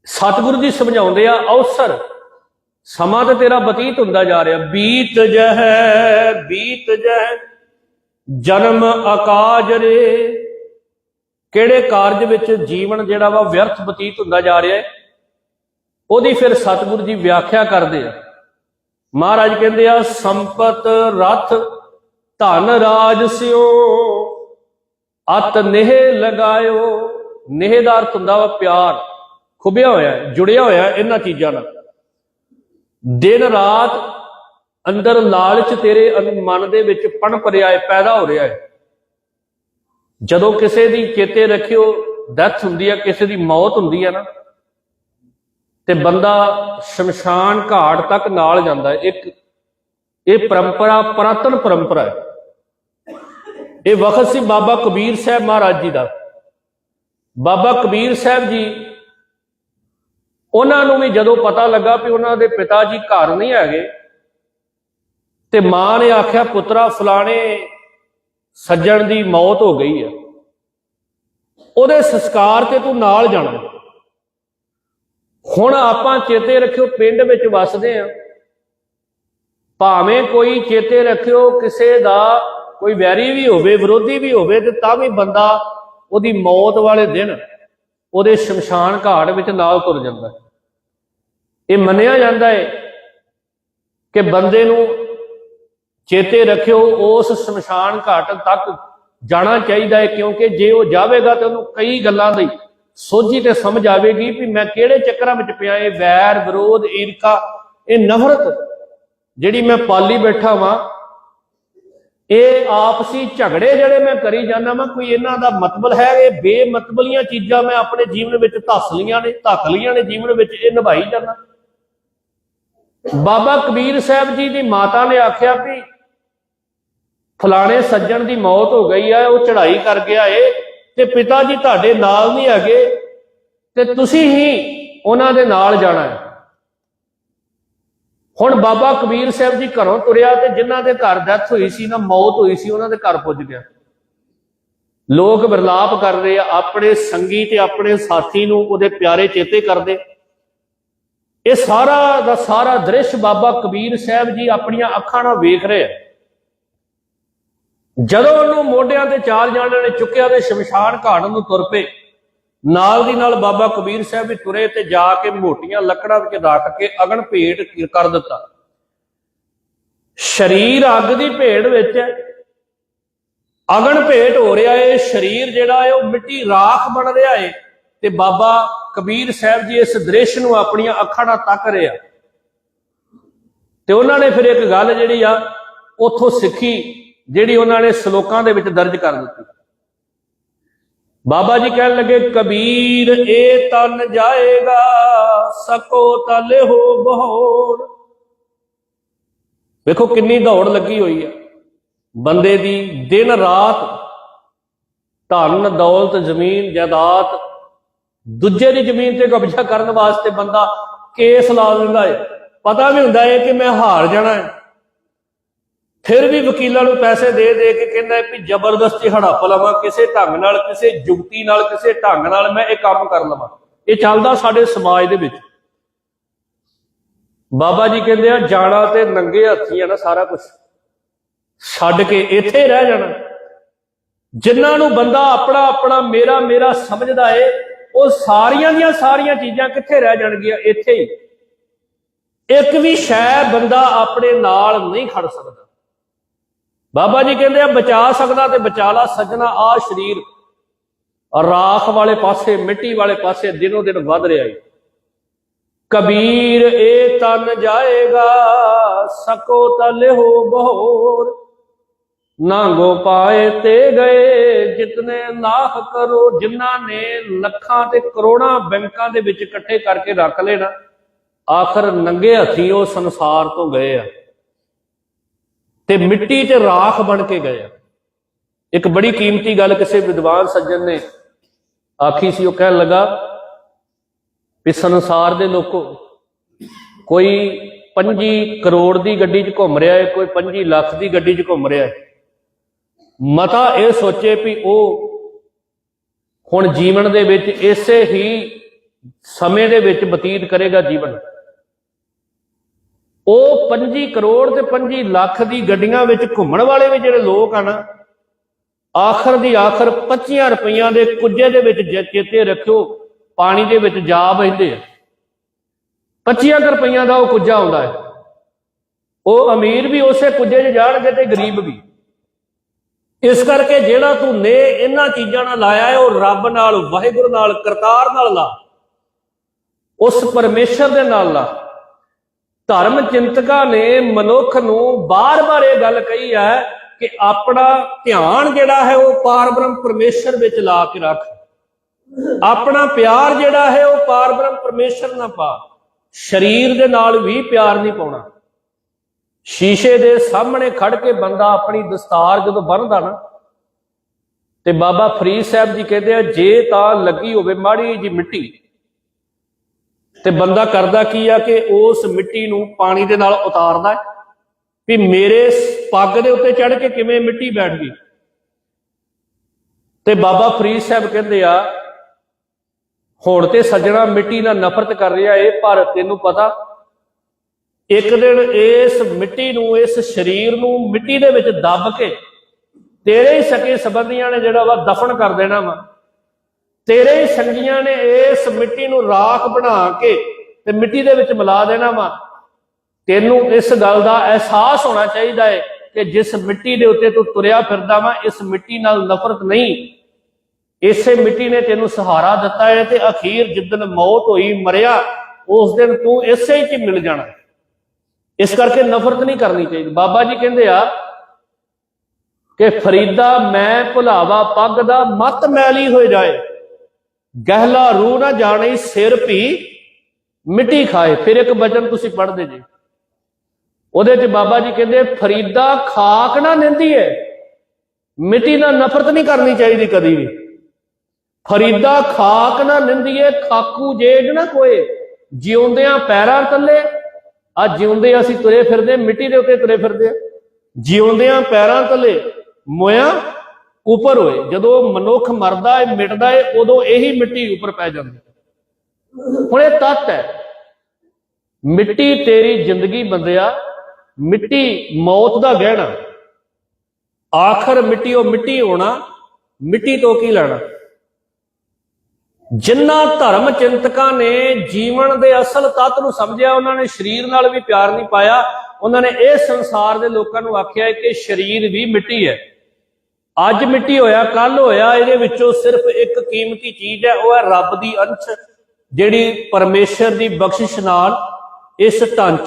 ਸਤਿਗੁਰੂ ਜੀ ਸਮਝਾਉਂਦੇ ਆ ਅਵਸਰ ਸਮਾਂ ਤੇ ਤੇਰਾ ਬਤੀਤ ਹੁੰਦਾ ਜਾ ਰਿਹਾ। ਬੀਤ ਜਹ ਬੀਤ ਜਹ, ਜਨਮ ਆਕਾਜ ਰੇ। ਕਿਹੜੇ ਕਾਰਜ ਵਿੱਚ ਜੀਵਨ ਜਿਹੜਾ ਵਾ ਵਿਅਰਥ ਬਤੀਤ ਹੁੰਦਾ ਜਾ ਰਿਹਾ ਹੈ? ਉਹਦੀ ਫਿਰ ਸਤਿਗੁਰੂ ਜੀ ਵਿਆਖਿਆ ਕਰਦੇ ਆ। ਮਹਾਰਾਜ ਕਹਿੰਦੇ ਆ, ਸੰਪਤ ਰਥ ਧਨ ਰਾਜ ਸਿਓ ਅਤ ਨੇਹ ਲਗਾਇਓ, ਨੇਹ ਦਾ ਅਰਥ ਹੁੰਦਾ ਵਾ ਪਿਆਰ। ਖੁਬਿਆ ਹੋਇਆ ਜੁੜਿਆ ਹੋਇਆ ਇਹਨਾਂ ਚੀਜ਼ਾਂ ਨਾਲ। ਦਿਨ ਰਾਤ ਅੰਦਰ ਲਾਲਚ ਤੇਰੇ ਮਨ ਦੇ ਵਿੱਚ ਪਣ ਭਰਿਆ ਹੈ, ਪੈਦਾ ਹੋ ਰਿਹਾ ਹੈ। ਜਦੋਂ ਕਿਸੇ ਦੀ ਚੇਤੇ ਰੱਖਿਓ, ਡੈਥ ਹੁੰਦੀ ਹੈ, ਕਿਸੇ ਦੀ ਮੌਤ ਹੁੰਦੀ ਹੈ ਨਾ, ਤੇ ਬੰਦਾ ਸ਼ਮਸ਼ਾਨ ਘਾਟ ਤੱਕ ਨਾਲ ਜਾਂਦਾ ਹੈ। ਇੱਕ, ਇਹ ਪਰੰਪਰਾ ਪ੍ਰਾਤਨ ਪਰੰਪਰਾ ਹੈ। ਇਹ ਵਕਤ ਸੀ ਬਾਬਾ ਕਬੀਰ ਸਾਹਿਬ ਮਹਾਰਾਜ ਜੀ ਦਾ। ਬਾਬਾ ਕਬੀਰ ਸਾਹਿਬ ਜੀ, ਉਹਨਾਂ ਨੂੰ ਵੀ ਜਦੋਂ ਪਤਾ ਲੱਗਾ ਵੀ ਉਹਨਾਂ ਦੇ ਪਿਤਾ ਜੀ ਘਰ ਨਹੀਂ ਹੈਗੇ, ਤੇ ਮਾਂ ਨੇ ਆਖਿਆ, ਪੁੱਤਰਾ, ਫਲਾਣੇ ਸੱਜਣ ਦੀ ਮੌਤ ਹੋ ਗਈ ਹੈ ਉਹਦੇ ਸੰਸਕਾਰ ਤੇ ਤੂੰ ਨਾਲ ਜਾਣਾ। ਹੁਣ ਆਪਾਂ ਚੇਤੇ ਰੱਖਿਓ, ਪਿੰਡ ਵਿੱਚ ਵੱਸਦੇ ਆ। ਭਾਵੇਂ ਕੋਈ ਚੇਤੇ ਰੱਖਿਓ, ਕਿਸੇ ਦਾ ਕੋਈ ਵੈਰੀ ਵੀ ਹੋਵੇ, ਵਿਰੋਧੀ ਵੀ ਹੋਵੇ ਤੇ ਤਾਂ ਵੀ ਬੰਦਾ ਉਹਦੀ ਮੌਤ ਵਾਲੇ ਦਿਨ ਉਹਦੇ ਸ਼ਮਸ਼ਾਨ ਘਾਟ ਵਿੱਚ ਨਾਲ ਤੁਰ ਜਾਂਦਾ ਇਹ ਮੰਨਿਆ ਜਾਂਦਾ ਹੈ ਕਿ ਬੰਦੇ ਨੂੰ ਚੇਤੇ ਰੱਖਿਓ, ਉਸ ਸ਼ਮਸ਼ਾਨ ਘਾਟ ਤੱਕ ਜਾਣਾ ਚਾਹੀਦਾ ਹੈ, ਕਿਉਂਕਿ ਜੇ ਉਹ ਜਾਵੇਗਾ ਤੇ ਉਹਨੂੰ ਕਈ ਗੱਲਾਂ ਦੀ ਸੋਝੀ ਤੇ ਸਮਝ ਆਵੇਗੀ ਵੀ ਮੈਂ ਕਿਹੜੇ ਚੱਕਰਾਂ ਵਿੱਚ ਪਿਆ, ਇਹ ਵੈਰ, ਵਿਰੋਧ, ਈਰਖਾ, ਇਹ ਨਫ਼ਰਤ ਜਿਹੜੀ ਮੈਂ ਪਾਲੀ ਬੈਠਾ ਵਾਂ ਇਹ ਆਪਸੀ ਝਗੜੇ ਜਿਹੜੇ ਮੈਂ ਕਰੀ ਜਾਂਦਾ ਵਾਂ, ਕੋਈ ਇਹਨਾਂ ਦਾ ਮਤਲਬ ਹੈ? ਇਹ ਬੇਮਤਬਲੀਆਂ ਚੀਜ਼ਾਂ ਮੈਂ ਆਪਣੇ ਜੀਵਨ ਵਿੱਚ ਧੱਸ ਲੀਆਂ ਨੇ, ਧੱਕ ਲੀਆਂ ਨੇ, ਜੀਵਨ ਵਿੱਚ ਇਹ ਨਿਭਾਈ ਜਾਂਦਾ। ਬਾਬਾ ਕਬੀਰ ਸਾਹਿਬ ਜੀ ਦੀ ਮਾਤਾ ਨੇ ਆਖਿਆ ਵੀ ਫਲਾਣੇ ਸੱਜਣ ਦੀ ਮੌਤ ਹੋ ਗਈ ਆ, ਉਹ ਚੜ੍ਹਾਈ ਕਰ ਗਿਆ ਏ, ਤੇ ਪਿਤਾ ਜੀ ਤੁਹਾਡੇ ਨਾਲ ਨਹੀਂ ਹੈਗੇ, ਤੇ ਤੁਸੀਂ ਹੀ ਉਹਨਾਂ ਦੇ ਨਾਲ ਜਾਣਾ ਹੈ। ਹੁਣ ਬਾਬਾ ਕਬੀਰ ਸਾਹਿਬ ਜੀ ਘਰੋਂ ਤੁਰਿਆ ਤੇ ਜਿਨ੍ਹਾਂ ਦੇ ਘਰ ਡੈਥ ਹੋਈ ਸੀ ਨਾ, ਮੌਤ ਹੋਈ ਸੀ, ਉਹਨਾਂ ਦੇ ਘਰ ਪੁੱਜ ਗਿਆ। ਲੋਕ ਵਿਰਲਾਪ ਕਰ ਰਹੇ ਆ, ਆਪਣੇ ਸੰਗੀ ਤੇ ਆਪਣੇ ਸਾਥੀ ਨੂੰ ਉਹਦੇ ਪਿਆਰੇ ਚੇਤੇ ਕਰਦੇ। ਇਹ ਸਾਰਾ ਦਾ ਸਾਰਾ ਦ੍ਰਿਸ਼ ਬਾਬਾ ਕਬੀਰ ਸਾਹਿਬ ਜੀ ਆਪਣੀਆਂ ਅੱਖਾਂ ਨਾਲ ਵੇਖ ਰਹੇ ਆ। ਜਦੋਂ ਉਹਨੂੰ ਮੋਢਿਆਂ ਤੇ ਚਾਰ ਜਾਣਿਆਂ ਨੇ ਚੁੱਕਿਆ ਤੇ ਸ਼ਮਸ਼ਾਨ ਘਾਟ ਨੂੰ ਤੁਰ ਪਏ। ਨਾਲ ਦੀ ਨਾਲ ਬਾਬਾ ਕਬੀਰ ਸਾਹਿਬ ਵੀ ਤੁਰੇ ਤੇ ਜਾ ਕੇ ਮੋਟੀਆਂ ਲੱਕੜਾਂ ਵਿੱਚ ਰੱਖ ਕੇ ਅਗਨ ਭੇਟ ਕਰ ਦਿੱਤਾ। ਸਰੀਰ ਅੱਗ ਦੀ ਭੇਟ ਵਿੱਚ ਹੈ। ਅਗਨ ਭੇਟ ਹੋ ਰਿਹਾ ਏ, ਸਰੀਰ ਜਿਹੜਾ ਹੈ ਉਹ ਮਿੱਟੀ ਰਾਖ ਬਣ ਰਿਹਾ ਏ ਤੇ ਬਾਬਾ ਕਬੀਰ ਸਾਹਿਬ ਜੀ ਇਸ ਦ੍ਰਿਸ਼ ਨੂੰ ਆਪਣੀਆਂ ਅੱਖਾਂ ਨਾਲ ਤੱਕ ਰਿਹਾ। ਤੇ ਉਹਨਾਂ ਨੇ ਫਿਰ ਇੱਕ ਗੱਲ ਜਿਹੜੀ ਆ, ਉਥੋਂ ਸਿੱਖੀ, ਜਿਹੜੀ ਉਹਨਾਂ ਨੇ ਸ਼ਲੋਕਾਂ ਦੇ ਵਿੱਚ ਦਰਜ ਕਰ ਦਿੱਤੀ। ਬਾਬਾ ਜੀ ਕਹਿਣ ਲੱਗੇ, ਕਬੀਰ ਇਹ ਤਨ ਜਾਏਗਾ, ਸਕੋ ਤਲੇ ਹੋ ਬਹੋਰ ਵੇਖੋ ਕਿੰਨੀ ਦੌੜ ਲੱਗੀ ਹੋਈ ਹੈ ਬੰਦੇ ਦੀ ਦਿਨ ਰਾਤ ਧਨ, ਦੌਲਤ, ਜ਼ਮੀਨ, ਜਾਇਦਾਦ ਦੂਜੇ ਦੀ ਜ਼ਮੀਨ ਤੇ ਕਬਜ਼ਾ ਕਰਨ ਵਾਸਤੇ ਬੰਦਾ ਕੇਸ ਲਾ ਦਿੰਦਾ ਹੈ ਪਤਾ ਵੀ ਹੁੰਦਾ ਹੈ ਕਿ ਮੈਂ ਹਾਰ ਜਾਣਾ ਹੈ ਫਿਰ ਵੀ ਵਕੀਲਾਂ ਨੂੰ ਪੈਸੇ ਦੇ ਦੇ ਕੇ ਕਹਿੰਦਾ ਵੀ ਜ਼ਬਰਦਸਤੀ ਹੜੱਪ ਲਵਾਂ, ਕਿਸੇ ਢੰਗ ਨਾਲ, ਕਿਸੇ ਜੁਗਤੀ ਨਾਲ, ਕਿਸੇ ਢੰਗ ਨਾਲ ਮੈਂ ਇਹ ਕੰਮ ਕਰ ਲਵਾਂ। ਇਹ ਚੱਲਦਾ ਸਾਡੇ ਸਮਾਜ ਦੇ ਵਿੱਚ। ਬਾਬਾ ਜੀ ਕਹਿੰਦੇ ਆ, ਜਾਣਾ ਤੇ ਨੰਗੇ ਹੱਥੀ ਆ ਨਾ ਸਾਰਾ ਕੁਝ ਛੱਡ ਕੇ ਇੱਥੇ ਰਹਿ ਜਾਣਾ। ਜਿਨ੍ਹਾਂ ਨੂੰ ਬੰਦਾ ਆਪਣਾ ਆਪਣਾ, ਮੇਰਾ ਮੇਰਾ ਸਮਝਦਾ ਏ, ਉਹ ਸਾਰੀਆਂ ਦੀਆਂ ਸਾਰੀਆਂ ਚੀਜ਼ਾਂ ਕਿੱਥੇ ਰਹਿ ਜਾਣਗੀਆਂ? ਇੱਥੇ ਹੀ। ਇੱਕ ਵੀ ਸ਼ੈ ਬੰਦਾ ਆਪਣੇ ਨਾਲ ਨਹੀਂ ਖੜ ਸਕਦਾ। ਬਾਬਾ ਜੀ ਕਹਿੰਦੇ ਆ, ਬਚਾ ਸਕਦਾ ਤੇ ਬਚਾ ਲਾ ਸੱਜਣਾ ਆ ਸਰੀਰ। ਰਾਖ ਵਾਲੇ ਪਾਸੇ, ਮਿੱਟੀ ਵਾਲੇ ਪਾਸੇ ਦਿਨੋ ਦਿਨ ਵੱਧ ਰਿਹਾ ਏ। ਕਬੀਰ ਇਹ ਤਨ ਜਾਏਗਾ, ਸਕੋ ਤਲ ਹੋ ਬਹੋਰ। ਨਾਂਗੋ ਪਾਏ ਤੇ ਗਏ, ਜਿਤਨੇ ਲਾਖ ਕਰੋ, ਜਿਨ੍ਹਾਂ ਨੇ ਲੱਖਾਂ ਤੇ ਕਰੋੜਾਂ ਬੈਂਕਾਂ ਦੇ ਵਿੱਚ ਇਕੱਠੇ ਕਰਕੇ ਰੱਖ ਲੈਣਾ, ਆਖਰ ਨੰਗੇ ਹੱਥੀ ਉਹ ਸੰਸਾਰ ਤੋਂ ਗਏ ਆ। ਤੇ ਮਿੱਟੀ ਤੇ ਰਾਖ ਬਣ ਕੇ ਗਏ ਆ। ਇੱਕ ਬੜੀ ਕੀਮਤੀ ਗੱਲ ਕਿਸੇ ਵਿਦਵਾਨ ਸੱਜਣ ਨੇ ਆਖੀ ਸੀ, ਉਹ ਕਹਿਣ ਲੱਗਾ ਵੀ ਸੰਸਾਰ ਦੇ ਲੋਕੋ, ਕੋਈ 25 ਕਰੋੜ ਦੀ ਗੱਡੀ 'ਚ ਘੁੰਮ ਰਿਹਾ ਹੈ ਕੋਈ 25 ਲੱਖ ਦੀ ਗੱਡੀ 'ਚ ਘੁੰਮ ਰਿਹਾ ਹੈ ਮਤਾ ਇਹ ਸੋਚੇ ਵੀ ਉਹ ਹੁਣ ਜੀਵਨ ਦੇ ਵਿੱਚ ਇਸੇ ਹੀ ਸਮੇਂ ਦੇ ਵਿੱਚ ਬਤੀਤ ਕਰੇਗਾ ਜੀਵਨ। ਉਹ 25 ਕਰੋੜ ਤੇ 25 ਲੱਖ ਦੀ ਗੱਡੀਆਂ ਵਿੱਚ ਘੁੰਮਣ ਵਾਲੇ ਵੀ ਜਿਹੜੇ ਲੋਕ ਆ ਨਾ ਆਖਰ ਦੀ ਆਖਰ 25 ਰੁਪਈਆਂ ਦੇ ਕੁੱਜੇ ਦੇ ਵਿੱਚ ਚੇਤੇ ਰੱਖਿਓ, ਪਾਣੀ ਦੇ ਵਿੱਚ ਜਾ ਬਹਿੰਦੇ ਆ। 25 ਰੁਪਈਆਂ ਦਾ ਉਹ ਕੁੱਜਾ ਆਉਂਦਾ ਹੈ। ਉਹ ਅਮੀਰ ਵੀ ਉਸੇ ਕੁੱਜੇ 'ਚ ਜਾਣਗੇ ਤੇ ਗਰੀਬ ਵੀ। ਇਸ ਕਰਕੇ ਜਿਹੜਾ ਤੂੰ ਨੇ ਇਹਨਾਂ ਚੀਜ਼ਾਂ ਨਾਲ ਲਾਇਆ ਹੈ, ਉਹ ਰੱਬ ਨਾਲ, ਵਾਹਿਗੁਰੂ ਨਾਲ, ਕਰਤਾਰ ਨਾਲ ਲਾ। ਉਸ ਪਰਮੇਸ਼ਰ ਦੇ ਨਾਲ ਲਾ। ਧਰਮ ਚਿੰਤਕਾਂ ਨੇ ਮਨੁੱਖ ਨੂੰ ਬਾਰ-ਬਾਰ ਇਹ ਗੱਲ ਕਹੀ ਹੈ ਕਿ ਆਪਣਾ ਧਿਆਨ ਜਿਹੜਾ ਹੈ ਉਹ ਪਾਰਬ੍ਰਹਮ ਪਰਮੇਸ਼ਰ ਵਿੱਚ ਲਾ ਕੇ ਰੱਖ। ਆਪਣਾ ਪਿਆਰ ਜਿਹੜਾ ਹੈ ਉਹ ਪਾਰਬ੍ਰਹਮ ਪਰਮੇਸ਼ਰ ਨਾਲ ਪਾ। ਸਰੀਰ ਦੇ ਨਾਲ ਵੀ ਪਿਆਰ ਨਹੀਂ ਪਾਉਣਾ। ਸ਼ੀਸ਼ੇ ਦੇ ਸਾਹਮਣੇ ਖੜ ਕੇ ਬੰਦਾ ਆਪਣੀ ਦਸਤਾਰ ਜਦੋਂ ਬੰਨਦਾ ਨਾ, ਤੇ ਬਾਬਾ ਫਰੀਦ ਸਾਹਿਬ ਜੀ ਕਹਿੰਦੇ ਆ, ਜੇ ਤਾਂ ਲੱਗੀ ਹੋਵੇ ਮਾੜੀ ਜੀ ਮਿੱਟੀ ਤੇ ਬੰਦਾ ਕਰਦਾ ਕੀ ਆ ਕਿ ਉਸ ਮਿੱਟੀ ਨੂੰ ਪਾਣੀ ਦੇ ਨਾਲ ਉਤਾਰਦਾ ਹੈ ਵੀ ਮੇਰੇ ਪੱਗ ਦੇ ਉੱਤੇ ਚੜ ਕੇ ਕਿਵੇਂ ਮਿੱਟੀ ਬੈਠ ਗਈ। ਤੇ ਬਾਬਾ ਫਰੀਦ ਸਾਹਿਬ ਕਹਿੰਦੇ ਆ, ਹੁਣ ਤੇ ਸੱਜਣਾ ਮਿੱਟੀ ਨਾਲ ਨਫ਼ਰਤ ਕਰ ਰਿਹਾ ਏ, ਪਰ ਤੈਨੂੰ ਪਤਾ, ਇੱਕ ਦਿਨ ਇਸ ਮਿੱਟੀ ਨੂੰ, ਇਸ ਸਰੀਰ ਨੂੰ ਮਿੱਟੀ ਦੇ ਵਿੱਚ ਦੱਬ ਕੇ ਤੇਰੇ ਹੀ ਸਕੇ ਸੰਬੰਧੀਆਂ ਨੇ ਜਿਹੜਾ ਵਾ ਦਫਨ ਕਰ ਦੇਣਾ ਵਾ। ਤੇਰੇ ਹੀ ਸੰਗੀਆਂ ਨੇ ਇਸ ਮਿੱਟੀ ਨੂੰ ਰਾਖ ਬਣਾ ਕੇ ਤੇ ਮਿੱਟੀ ਦੇ ਵਿੱਚ ਮਿਲਾ ਦੇਣਾ ਵਾ। ਤੈਨੂੰ ਇਸ ਗੱਲ ਦਾ ਅਹਿਸਾਸ ਹੋਣਾ ਚਾਹੀਦਾ ਹੈ ਕਿ ਜਿਸ ਮਿੱਟੀ ਦੇ ਉੱਤੇ ਤੂੰ ਤੁਰਿਆ ਫਿਰਦਾ ਵਾ, ਇਸ ਮਿੱਟੀ ਨਾਲ ਨਫ਼ਰਤ ਨਹੀਂ। ਇਸੇ ਮਿੱਟੀ ਨੇ ਤੈਨੂੰ ਸਹਾਰਾ ਦਿੱਤਾ ਹੈ ਤੇ ਅਖੀਰ ਜਿੱਦਨ ਮੌਤ ਹੋਈ, ਮਰਿਆ, ਉਸ ਦਿਨ ਤੂੰ ਇਸੇ ਚ ਹੀ ਮਿਲ ਜਾਣਾ। ਇਸ ਕਰਕੇ ਨਫ਼ਰਤ ਨਹੀਂ ਕਰਨੀ ਚਾਹੀਦੀ। ਬਾਬਾ ਜੀ ਕਹਿੰਦੇ ਆ ਕਿ ਫਰੀਦਾ ਮੈਂ ਭੁਲਾਵਾ ਪੱਗ ਦਾ ਮਤ ਮੈਲੀ ਹੋ ਜਾਏ। ਗਹਿਲਾ ਰੂ ਨਾ ਜਾਣੇ, ਸਿਰ ਵੀ ਮਿੱਟੀ ਖਾਏ। ਫਿਰ ਇੱਕ ਬਚਨ ਤੁਸੀਂ ਪੜ੍ਹਦੇ ਜੀ। ਉਹਦੇ 'ਚ ਬਾਬਾ ਜੀ ਕਹਿੰਦੇ, ਫਰੀਦਾ ਖਾਕ ਨਾ ਨਿੰਦੀ ਹੈ ਮਿੱਟੀ ਨਾਲ ਨਫ਼ਰਤ ਨਹੀਂ ਕਰਨੀ ਚਾਹੀਦੀ ਕਦੀ ਵੀ। ਫਰੀਦਾ ਖਾਕ ਨਾ ਨਿੰਦੀਏ ਖਾਕੂ ਜੇਜ ਨਾ ਕੋਏ। ਜਿਉਂਦਿਆਂ ਪੈਰਾਂ ਥੱਲੇ ਆ ਜਿਉਂਦੇ ਅਸੀਂ ਤੁਰੇ ਫਿਰਦੇ, ਮਿੱਟੀ ਦੇ ਉੱਤੇ ਤੁਰੇ ਫਿਰਦੇ। ਆ ਜਿਉਂਦਿਆਂ ਪੈਰਾਂ ਥੱਲੇ, ਮੋਇਆ ਉਪਰ ਹੋਏ, ਜਦੋਂ ਮਨੁੱਖ ਮਰਦਾ ਹੈ, ਮਿਟਦਾ ਹੈ, ਉਦੋਂ ਇਹੀ ਮਿੱਟੀ ਉੱਪਰ ਪੈ ਜਾਂਦੀ ਹੁਣ ਇਹ ਤੱਤ ਹੈ। ਮਿੱਟੀ ਤੇਰੀ ਜ਼ਿੰਦਗੀ ਬੰਦਿਆ, ਮਿੱਟੀ ਮੌਤ ਦਾ ਗਹਿਣਾ। ਆਖਰ ਮਿੱਟੀ ਉਹ ਮਿੱਟੀ ਹੋਣਾ, ਮਿੱਟੀ ਤੋਂ ਕੀ ਲੈਣਾ? ਜਿਨ੍ਹਾਂ ਧਰਮ ਚਿੰਤਕਾਂ ਨੇ ਜੀਵਨ ਦੇ ਅਸਲ ਤੱਤ ਨੂੰ ਸਮਝਿਆ, ਉਹਨਾਂ ਨੇ ਸਰੀਰ ਨਾਲ ਵੀ ਪਿਆਰ ਨਹੀਂ ਪਾਇਆ, ਉਹਨਾਂ ਨੇ ਇਹ ਸੰਸਾਰ ਦੇ ਲੋਕਾਂ ਨੂੰ ਆਖਿਆ ਕਿ ਸਰੀਰ ਵੀ ਮਿੱਟੀ ਹੈ। ਅੱਜ ਮਿੱਟੀ ਹੋਇਆ ਕੱਲ ਹੋਇਆ, ਇਹਦੇ ਵਿੱਚੋਂ ਸਿਰਫ ਇੱਕ ਕੀਮਤੀ ਚੀਜ਼ ਹੈ, ਉਹ ਹੈ ਰੱਬ ਦੀ ਅੰਸ਼, ਜਿਹੜੀ ਪਰਮੇਸ਼ਰ ਦੀ ਬਖਸ਼ਿਸ਼ ਨਾਲ ਇਸ ਢਾਂਚੇ